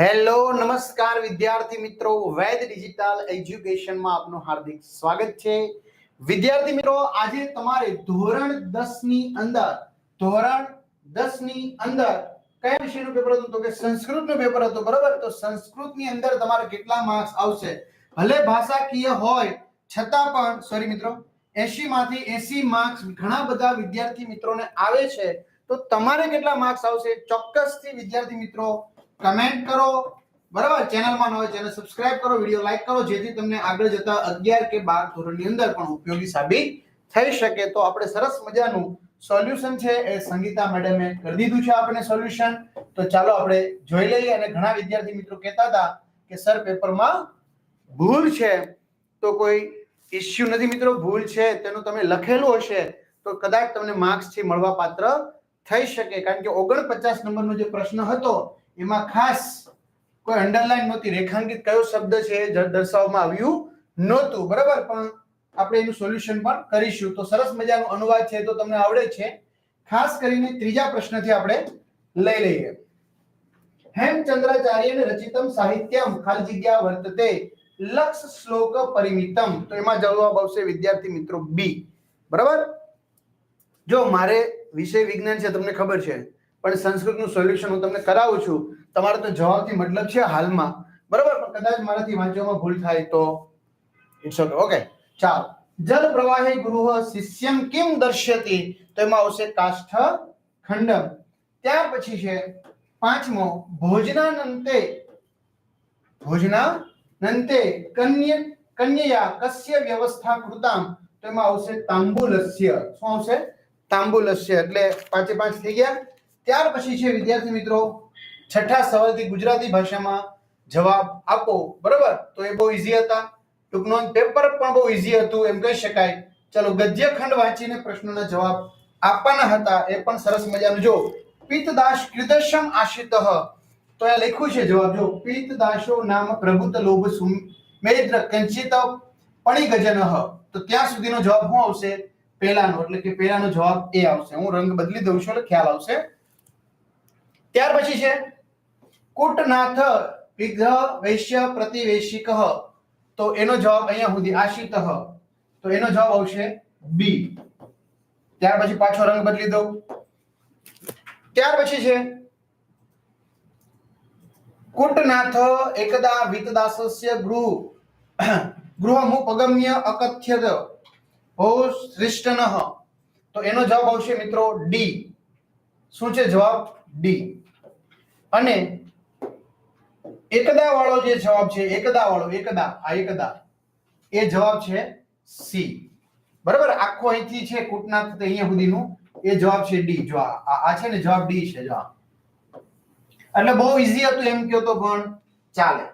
Hello, નમસ્કાર વિદ્યાર્થી મિત્રો. વૈદ ડિજિટલ એજ્યુકેશનમાં આપનું હાર્દિક સ્વાગત છે. વિદ્યાર્થી મિત્રો, આજે તમારે ધોરણ 10 ની અંદર, ધોરણ 10 ની અંદર કયા વિષયનું પેપર હતું? તો કે સંસ્કૃતનું પેપર હતું, બરાબર? તો સંસ્કૃતની અંદર તમારે કેટલા માર્ક્સ આવશે? ભલે ભાષાકીય હોય, છતાં પણ સોરી મિત્રો 80 માંથી 80 માર્ક્સ ઘણા બધા વિદ્યાર્થી મિત્રોને આવે છે. તો તમારે કેટલા માર્ક્સ આવશે? ચોક્કસથી વિદ્યાર્થી મિત્રો કમેન્ટ કરો. બરાબર? ચેનલમાં ન હોય ચેનલ સબસ્ક્રાઇબ કરો, વીડિયો લાઈક કરો, જેથી તમને આગળ જતા 11 કે બાર ધોરણની અંદર પણ ઉપયોગી સાબિત થઈ શકે. તો આપણે સરસ મજાનું સોલ્યુશન છે એ સંગીતા મેડમે કરી દીધું છે આપણે સોલ્યુશન તો ચાલો આપણે જોઈ લઈએ અને ઘણા વિદ્યાર્થી મિત્રો કહેતા હતા કે સર, પેપરમાં ભૂલ છે. તો કોઈ ઇશ્યુ નથી મિત્રો, ભૂલ છે. તેનું તમે લખેલું હશે તો કદાચ તમને માર્ક્સથી મળવા પાત્ર થઈ શકે. કારણ કે ઓગણપચાસ નંબરનો જે પ્રશ્ન હતો એમાં ખાસ કોઈ અંડરલાઈન નહોતી. રેખાંકિત કયો શબ્દ છે એ દર્શાવવામાં આવ્યું નહોતું. બરાબર? પણ આપણે એનું સોલ્યુશન પણ કરીશું. તો સરસ મજાનો અનુવાદ છે તો તમને આવડે છે. ખાસ કરીને ત્રીજા પ્રશ્નથી આપણે લઈ લઈએ. હેમચંદ્રાચાર્યને રચિતમ સાહિત્યમ ખાલી જગ્યા વર્તતે લક્ષ શ્લોક પરિમિતમ. તો એમાં જવાબ આવશે વિદ્યાર્થી મિત્રો બી. બરાબર? જો મારે વિષય વિજ્ઞાન છે, તમને ખબર છે. પણ સંસ્કૃતનું સોલ્યુશન હું તમને કરાવું છું. તમારે તો જવાબથી મતલબ છે હાલમાં. બરાબર? પણ કદાચ મારાથી વાંચવામાં ભૂલ થાય તો? ઇટ્સ ઓકે ઓકે ચાલો. જલ પ્રવાહી ગૃહ શિષ્યમ કેમ દર્શ્યતિ? તો એમાં આવશે કાષ્ઠ ખંડમ. ત્યાર પછી છે પાંચમો, ભોજનાનંતે. ભોજનાનંતે. કન્ય, કન્યયા કસ્ય વ્યવસ્થા કૃતામ? તો એમાં આવશે તાંબુલસ્ય. શું આવશે? તાંબુલસ્ય. એટલે પાંચે પાંચ થઈ ગયા. ત્યાર પછી છે, વિદ્યાર્થી મિત્રો, છઠ્ઠા સવાલથી ગુજરાતી ભાષામાં જવાબ આપો. બરાબર? તો એ બહુ ઈઝી હતા. ટૂંકનો પેપર પણ બહુ ઈઝી હતું, એમ કહી શકાય. ચલો ગદ્ય ખંડ વાંચીને પ્રશ્નોના જવાબ આપવાના હતા. એ પણ સરસ મજાનું. જો, પિતદાસ કૃદશમ આશિતઃ તો એ લખ્યું છે જવાબ. જો, પિતદાસો નામ પ્રભુત લોભ સુમેદ્ર કંચિત પણિગજનઃ. તો ત્યાં સુધીનો જવાબ શું આવશે? પહેલાનો. એટલે કે પહેલાનો જવાબ એ આવશે. હું રંગ બદલી દઉં છું, એટલે ખ્યાલ આવશે. ત્યાર પછી છે કુટનાથ વિગ્રહ વૈશ્ય પ્રતિવેશિક તો એનો જવાબ અહીંયા સુધી આશિત તો એનો જવાબ આવશે બી. ત્યાર પછી પાછો રંગ બદલી દઉં. ત્યાર પછી છે કુટનાથ એકદા વિતદાસસ્ય ગૃહ. ગૃહમુપગમ્ય અકથ્યત ભો શ્રેષ્ઠનઃ. તો એનો જવાબ આવશે મિત્રો ડી. શું છે જવાબ? ડી. અને એકદા વાળો જે જવાબ છે, એકદા વાળો, એકદા, આ એકદા, એ જવાબ છે સી. બરાબર? આખો અહીંથી છે કુટનાથ અહીંયા સુધીનું. એ જવાબ છે ડી. જો આ છે ને જવાબ ડી છે, જો એટલે બહુ ઈઝી હતું એમ કહો તો પણ ચાલે.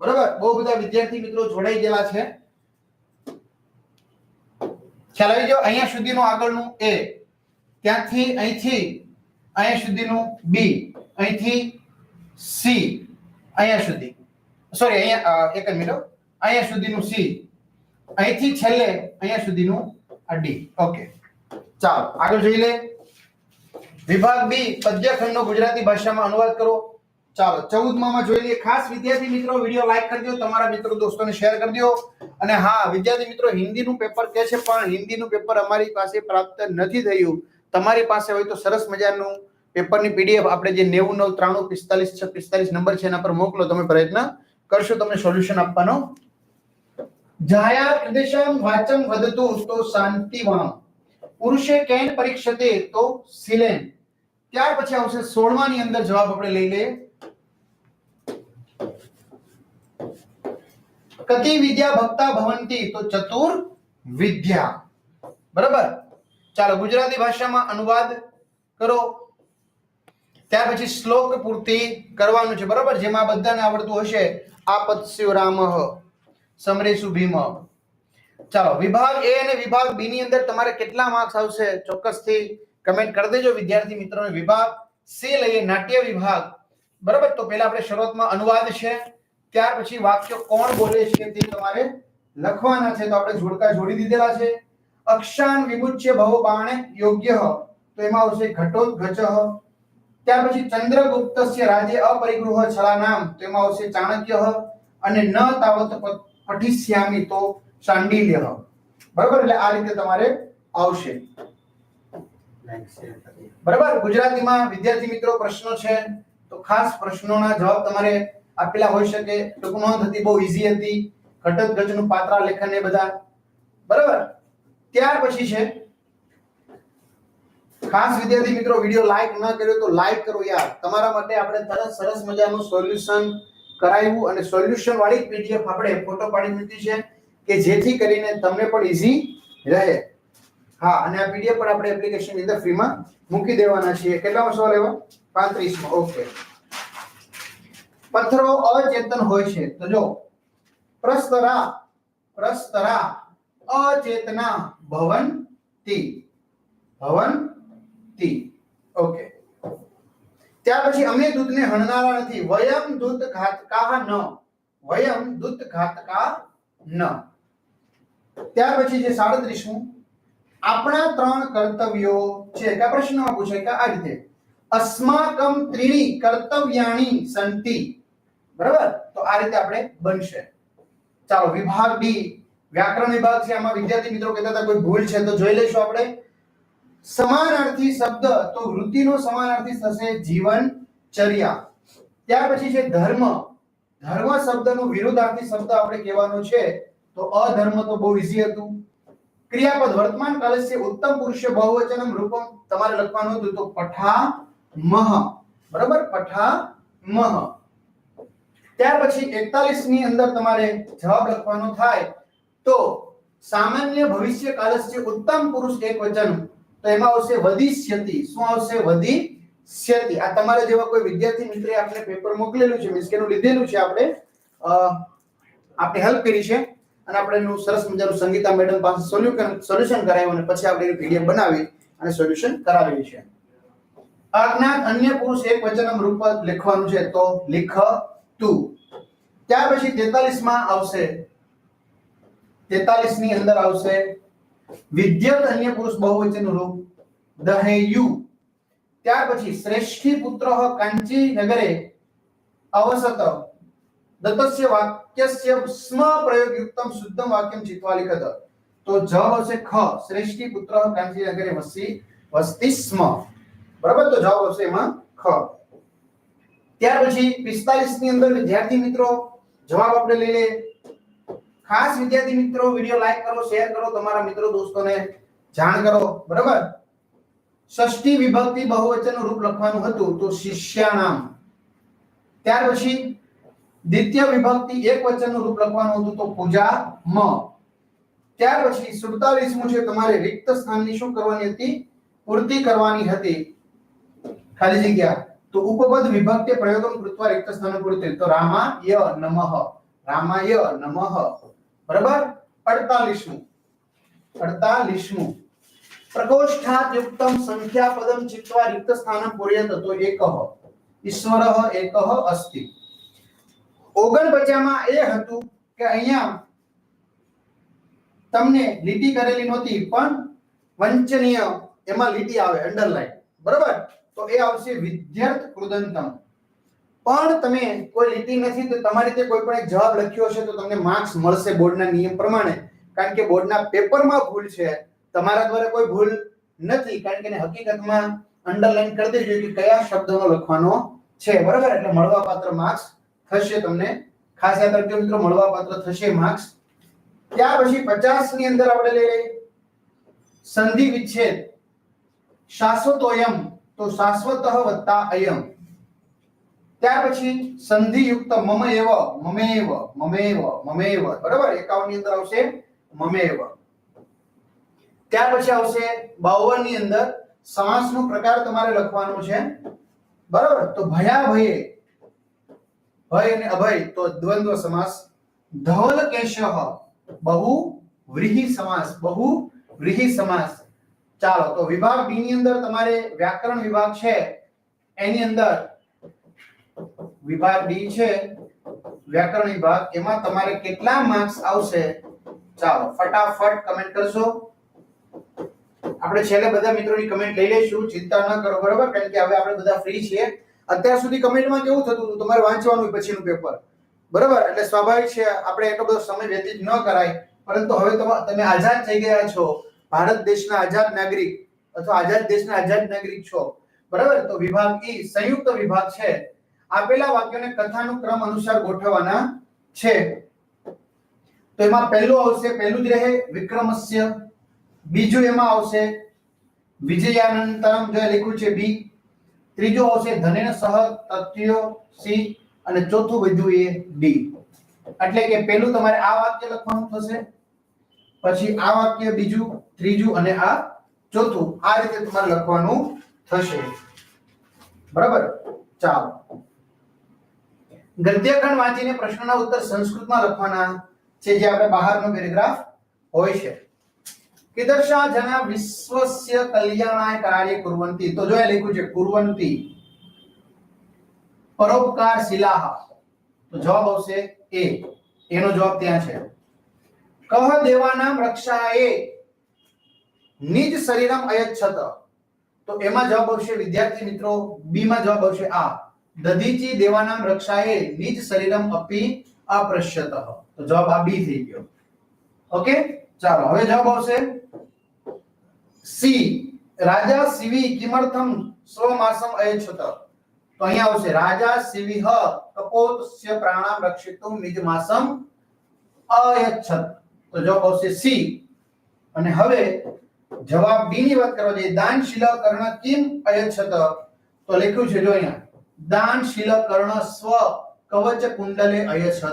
બરાબર? બહુ બધા વિદ્યાર્થી મિત્રો જોડાઈ ગયેલા છે. ખ્યાલ આવી ગયો? અહીંયા સુધીનું આગળનું એ. ત્યાંથી અહીંથી અહીંયા સુધીનું બી. અહીંથી સી, અહીંયા સુધી. સોરી અહીંયા એક જ મિનિટ અહીંયા સુધીનું સી. અહીંથી છેલ્લે અહીંયા સુધીનું આ ડી. ઓકે ચાલો, આગળ જોઈ લે. વિભાગ બી પદ્યખંડનો ગુજરાતી ભાષામાં અનુવાદ કરો. ચાલો ચૌદમાં જોઈ લઈએ. ખાસ વિદ્યાર્થી મિત્રો, વીડિયો લાઈક કરી દો, તમારા મિત્રો, દોસ્તોને શેર કરી દો. અને હા, વિદ્યાર્થી મિત્રો, હિન્દીનું પેપર કે છે, પણ હિન્દીનું પેપર અમારી પાસે પ્રાપ્ત નથી થયું. તમારી પાસે હોય તો સરસ મજાનું પેપરની પીડીએફ આપણે જે નેવું, નવ, ત્રાણું, પિસ્તાલીસ છ, પિસ્તાલીસ નંબર છે એના પર મોકલો, તમે પ્રયત્ન કરશો, તમને સોલ્યુશન આપવાનો. જાયા પ્રદેશમ વાચમ વધતું તો શાંતિવામ. પુરુષે કેન પરીક્ષતે તો સિલેન ત્યાર પછી આવશે સોળમાની અંદર જવાબ આપણે લઈ લઈએ. કતિ વિદ્યા ભક્તા ભવંતી તો ચતુર વિદ્યા. બરાબર? ચાલો ગુજરાતી ભાષામાં અનુવાદ કરો. ત્યાર પછી શ્લોક પૂર્તિ કરવાનું છે, બરાબર? જેમાં બધાને આવડતું હશે આપત્સ્યો રામ, સમરેશુ ભીમ. ચાલો, વિભાગ એ અને વિભાગ બી ની અંદર તમારે કેટલા માર્ક્સ આવશે ચોક્કસથી કમેન્ટ કરી દેજો, વિદ્યાર્થી મિત્રોને. વિભાગ સી લઈએ, નાટ્ય વિભાગ. બરાબર? તો પહેલા આપણે શરૂઆતમાં અનુવાદ છે, ત્યાર પછી વાક્ય કોણ બોલે છે તે તમારે લખવાના છે, તો આપણે જોડકા જોડી દીધેલા છે. અક્ષાન વિમુચ્ય ભવ બાણે યોગ્ય. તો એમાં આવશે ઘટોત્ગચ ત્યાર પછી ચંદ્રગુપ્તસ્ય રાજ્ય અપરિગૃહ છલા નામ તેમાં આવશે ચાણક્ય અને ન તાવત પ- તો શાંડિલ્ય બરાબર? એટલે આ રીતે તમારે આવશે. બરાબર? ગુજરાતીમાં વિદ્યાર્થી મિત્રો પ્રશ્નો છે. તો ખાસ પ્રશ્નોના જવાબ તમારે આપેલા હોઈ શકે. ટૂંક નોંધ હતી, બહુ ઈઝી હતી. ઘટક ગજનું પાત્રા, લેખન એ બધા. બરાબર? ત્યાર પછી છે ખાસ વિદ્યાર્થી મિત્રો, વીડિયો લાઈક ન કર્યો તો લાઈક કરો યાર. તમારા માટે આપણે તરત સરસ મજાનું સોલ્યુશન કરાવ્યું અને સોલ્યુશન વાળી પીડીએફ આપણે ફોટો પાડી દીધી છે કે જેથી કરીને તમને પણ ઈઝી રહે. હા, અને આ પીડીએફ પણ આપણે એપ્લિકેશન અંદર ફ્રીમાં મૂકી દેવાના છીએ. કેટલામાં સવાલ એવા 35 માં. ઓકે પથ્થરો અચેતન હોય છે. તો જો, પ્રસ્તરા પ્રસ્તરા અચેતના ભવંતી. ભવંતી ઓકે. ત્યાર પછી અમે દૂધને હણનારા નથી. વયમ દૂધ ઘાતકા ન. વયમ દૂધ ઘાતકા ન. ત્યાર પછી જે સાડત્રીસમું. આપણા ત્રણ કર્તવ્યો છે કે પ્રશ્નમાં પૂછે કે આ રીતે. અસ્માકમ ત્રીણી કર્તવ્યાણી સંતિ. બરાબર? તો આ રીતે આપણે બનશે. ચાલો, વિભાગ ડી. વ્યાકરણ વિભાગ છે. આમાં વિદ્યાર્થી મિત્રો કહેતા હતા, કોઈ ભૂલ છે તો જોઈ લઈશું આપણે. સમાનાર્થી શબ્દ તો વૃત્તિનો સમાનાર્થી થશે જીવન ચર્યા. ત્યાર પછી છે ધર્મ. ધર્મ શબ્દનો વિરુદ્ધાર્થી શબ્દ આપણે કહેવાનો છે તો અધર્મ તો બહુ ઈઝી હતું. ક્રિયાપદ વર્તમાન કાલે છે ઉત્તમ પુરુષ બહુવચનમ રૂપમ. તમારે લખવાનું હતું તો પઠા મહ. બરાબર? પઠા મહ. ત્યાર પછી 41 ની અંદર તમારે જવાબ લખવાનો થાય. તો સામાન્ય ભવિષ્ય કાલસ્ય ઉત્તમ પુરુષ એક વચન. તો એમાં આવશે વધિષ્યતિ શું આવશે? વધિષ્યતિ આ તમારા જેવા કોઈ વિદ્યાર્થી મિત્રે આપણે પેપર મોકલેલું છે મીન્સ કે લીધેલું છે આપણે આપણે હેલ્પ કરી છે. અને આપણે એનું સરસ મજાનું સંગીતા મેડમ પાસે સોલ્યુશન સોલ્યુશન કરાવ્યું અને પછી આપણે એનું પીડીએફ બનાવી અને સોલ્યુશન કરાવેલી છે. અજ્ઞાત અન્ય પુરુષ એક વચનમ રૂપ લખવાનું છે, તો લિખ તું ત્યાર પછી 43 માં આવશે. 43 ની અંદર આવશે વિદ્યત અન્ય પુરુષ બહુવચન રૂપ દહેયુ ત્યાર પછી શ્રેષ્ઠી પુત્ર કાંચી નગરે અવસત દત્તસ્ય વાક્યસ્ય સ્મ પ્રયોગ યુક્તમ શુદ્ધમ વાક્યમ ચિત્વા લિખત તો જ હશે ખ, શ્રેષ્ઠી પુત્ર કાંચી નગરે વસી, વસતી સ્મ. બરાબર? તો જવાબ આવશે એમાં ખ. ત્યાર પછી 45 ની અંદર વિદ્યાર્થી મિત્રો જવાબ આપણે લઈ લઈએ. ખાસ વિદ્યાર્થી મિત્રો, વિડિયો લાઈક કરો, શેર કરો, તમારા મિત્રો દોસ્તોને જાણ કરો. બરાબર? ષષ્ઠી વિભક્તિ બહુવચનનું રૂપ લખવાનું હતું તો શિષ્યાનામ ત્યાર પછી દ્વિતીય વિભક્તિ એક વચનનું રૂપ લખવાનું હતું તો પૂજા મ ત્યાર પછી 47મું છે, તમારે રિક્ત સ્થાનની શું કરવાની હતી? પૂર્તિ કરવાની હતી. ખાલી જગ્યા. તો ઉપપદ વિભક્તિ પ્રયોગમ કૃત્વા રિક્ત સ્થાન પૂર્તિ. તો રામાય નમઃ. રામાય નમઃ. બરાબર? 48મું 48મું પ્રકોષ્ઠાત યુક્તમ સંખ્યાપદમ ચિત્વા રિક્ત સ્થાનમ પૂર્યત તો એકહ ઈશ્વરહ એકહ અસ્તિ. 49 માં એ હતું કે અહીંયા તમને લીટી કરેલી નહોતી, પણ વંચનીય એમાં લીટી આવે અંડરલાઈન બરાબર? તો એ આવશે વિદ્યાર્થ કૃદંતમ. પણ તમે કોઈ લીધી નથી, તો તમારી તે કોઈ પણ એક જવાબ લખ્યો હશે તો તમને માર્ક્સ મળશે બોર્ડના નિયમ પ્રમાણે. કારણ કે બોર્ડના પેપરમાં ભૂલ છે. તમારા દ્વારા કોઈ ભૂલ નથી. કારણ કે હકીકતમાં અંડરલાઈન કરી દેજો કે કયા શબ્દનો લખવાનો છે. બરાબર? એટલે મળવાપાત્ર માર્ક્સ થશે તમને. ખાસ યાદ રાખજો મિત્રો, મળવાપાત્ર થશે માર્ક્સ ત્યાર પછી 50 ની અંદર આપણે લઈ લઈએ. સંધિ વિચ્છેદ. શાશ્વતોયમ. તો શાશ્વતઃ વત્તા અયમ. ત્યાર પછી સંધિ યુક્ત મમ મમેવ મમેવ મમેવ. બરાબર? 51 ની અંદર આવશે મમેવ. ત્યાર પછી આવશે 52 ની અંદર સમાસનો પ્રકાર તમારે લખવાનો છે. બરાબર? તો ભયા ભયે ભય અને અભય, તો દ્વંદ્વ સમાસ. ધવલ કેશહ, બહુ વ્રીહી સમાસ, બહુ વ્રીહી સમાસ. ચાલો, તો વિભાગ બી ની અંદર તમારે વ્યાકરણ વિભાગ છે. એની અંદર વિભાગ ડી છે, વ્યાકરણ વિભાગ, એમાં તમારે કેટલા માર્ક્સ આવશે? ચાલો, ફટાફટ કમેન્ટ કરશો. આપણે છેલ્લે બધા મિત્રોની કમેન્ટ લઈ લઈશું, ચિંતા ન કરો, બરોબર? કારણ કે હવે આપણે બધા ફ્રી છીએ. અત્યાર સુધી કમેન્ટમાં કેવું થતું હતું? તમારે વાંચવાનું પછીનું પેપર બરોબર? એટલે સ્વાભાવિક છે, આપણે એટલો બધો સમય વ્યતીત ન કરાય. પરંતુ હવે તમા- તમે આઝાદ થઈ ગયા છો. ભારત દેશના આઝાદ નાગરિક. અથવા આઝાદ દેશના આઝાદ નાગરિક છો. બરાબર? તો વિભાગ ઈ સંયુક્ત વિભાગ છે. આપેલા વાક્યોને કથાનું ક્રમ અનુસાર ગોઠવવાના છે. તો એમાં પહેલું આવશે, પહેલું જ રહે વિક્રમસ્ય. બીજું એમાં આવશે વિજયાનંતરમ જે લખ્યું છે બી. ત્રીજું આવશે ધનેન સહ તથ્યો સી અને ચોથું બધું એ ડી. એટલે કે પહેલું તમારે આ વાક્ય લખવાનું થશે, પછી આ વાક્ય બીજું, ત્રીજું અને આ ચોથું. આ રીતે તમારે લખવાનું થશે. બરાબર? ચાલો. ગદ્યખંડ વાંચીને પ્રશ્નના ઉત્તર સંસ્કૃતમાં લખવાના છે જે આપણે બહારનો પેરેગ્રાફ હોય છે. કિદર્શા જના વિશ્વસ્ય કલ્યાણાય કાર્ય કુર્વંતી. તો જો એ લખ્યું છે, કુર્વંતી. પરોપકાર શિલાહ. તો જવાબ આવશે એ. એનો જવાબ ત્યાં છે. કહ દેવાનામ રક્ષાએ નિજ શરીરમ અયચ્છત. તો એમાં જવાબ આવશે વિદ્યાર્થી મિત્રો બી માં જવાબ આવશે આ. દધીચી દેવાનામ રક્ષાએ નિજ શરીરમ અપી અપ્રશ્યત. તો જવાબ આ બી થઈ ગયો. ઓકે? ચાલો, હવે જવાબ આવશે સી. રાજા સિવી કિમર્થમ સ્વમાસમ અયચ્છત. તો અહીંયા આવશે, રાજા સિવિહ તપોત્સ્ય પ્રાણામ રક્ષિતુમ નિજ માસમ અયચ્છત. તો જવાબ આવશે સી. અને હવે જવાબ બી ની વાત કરવા જઈએ દાનશીલ કર્ણ કિમ અયચ્છત. તો લખ્યું છે જો અહીંયા દાનશીલ કર્ણ સ્વ કવચ કુંડલે અયછત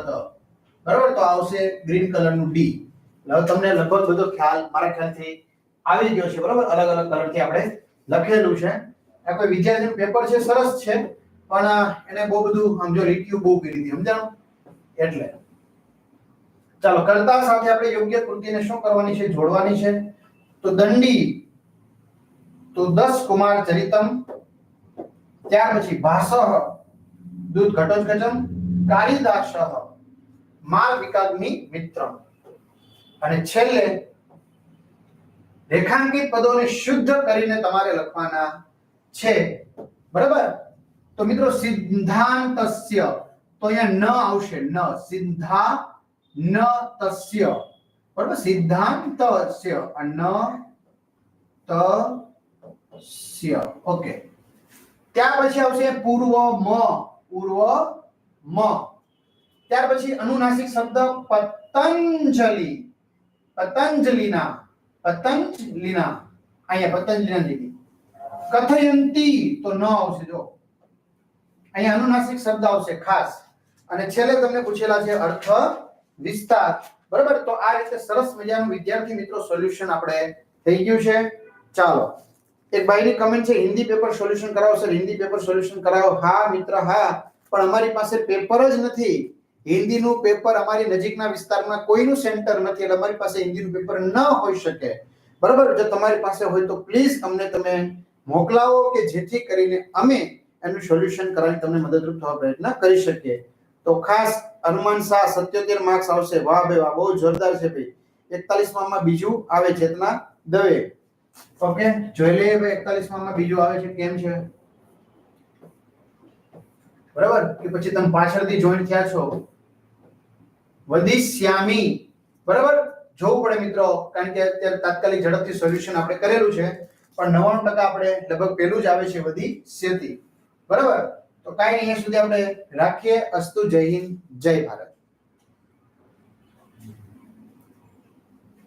બરાબર? તો આવશે ગ્રીન કલરનું ડી હવે તમને લગભગ બધો ખ્યાલ, મારા ખ્યાલથી આવી ગયો છે, બરાબર? અલગ અલગ કલરથી આપણે લખેલું છે. આ કોઈ વિદ્યાર્થીનું પેપર છે, સરસ છે, પણ એને બહુ બધું સમજો રીટ્યુ બહુ કરી હતી સમજાણું? એટલે, ચાલો, કરતા સાથે આપણે યોગ્ય કૃતિને શું કરવાની છે? જોડવાની છે. તો દંડી, તો દસ કુમાર ચરિતમ ત્યાર પછી ભાષ દૂધ ઘટોત્કચમ કાલિદાસ માલ વિકાગ્નિ મિત્ર અને છેલ્લે, રેખાંકિત પદોને શુદ્ધ કરીને તમારે લખવાના છે. બરાબર? તો મિત્રો, સિદ્ધાંતસ્ય, તો અહીંયા ન આવશે, ન સિદ્ધા ન તસ્ય બરાબર? સિદ્ધાંતસ્ય ન તસ્ય ઓકે. ત્યાર પછી આવશે પૂર્વ મ પૂર્વ મ ત્યાર પછી અનુનાસિક શબ્દ પતંજલિ. પતંજલિના. પતંજલિના. અહીંયા પતંજલિના લીધી. કથયંતી. તો ન આવશે, જો. અહીંયા અનુનાસિક શબ્દ આવશે, ખાસ. અને છેલ્લે તમને પૂછેલા છે અર્થ વિસ્તાર. બરાબર? તો આ રીતે સરસ મજાનું વિદ્યાર્થી મિત્રો સોલ્યુશન આપણે થઈ ગયું છે. ચાલો. એક ભાઈની કમેન્ટ છે, હિન્દી પેપર સોલ્યુશન કરાવો સર હિન્દી પેપર સોલ્યુશન કરાવો. હા, મિત્ર, હા, પણ અમારી પાસે પેપર જ નથી. હિન્દીનું પેપર અમારી નજીકના વિસ્તારમાં કોઈનું સેન્ટર નથી, એટલે અમારી પાસે હિન્દીનું પેપર ન હોઈ શકે. બરાબર? જો તમારી પાસે હોય તો પ્લીઝ અમને તમે મોકલાવો કે જેથી કરીને અમે એનું સોલ્યુશન કરાવી તમને મદદરૂપ થવા પ્રયત્ન કરી શકીએ. તો ખાસ હનુમાન શાહ સત્યોતેર માર્ક્સ આવશે. વાહ ભાઈ, વાહ, બહુ જોરદાર છે ભાઈ. એકતાલીસમાં બીજું આવે ચેતના દવે. ઓકે જોઈ લઈએ ભાઈ એકતાલીસમાં બીજું આવે છે, કેમ છે? બરાબર? કે પછી તમે પાછળથી જોઈન થયા છો. વદિશ્યામી બરાબર? જોવું પડે મિત્રો, કારણ કે અત્યારે તાત્કાલિક ઝડપથી સોલ્યુશન આપણે કરેલું છે, પણ નવ્વાણું ટકા આપણે લગભગ પેલું જ આવે છે વદિશ્યતી બરાબર? તો કાંઈ નહીં, અહીંયા સુધી આપણે રાખીએ. અસ્તુ જય હિન્દ, જય ભારત.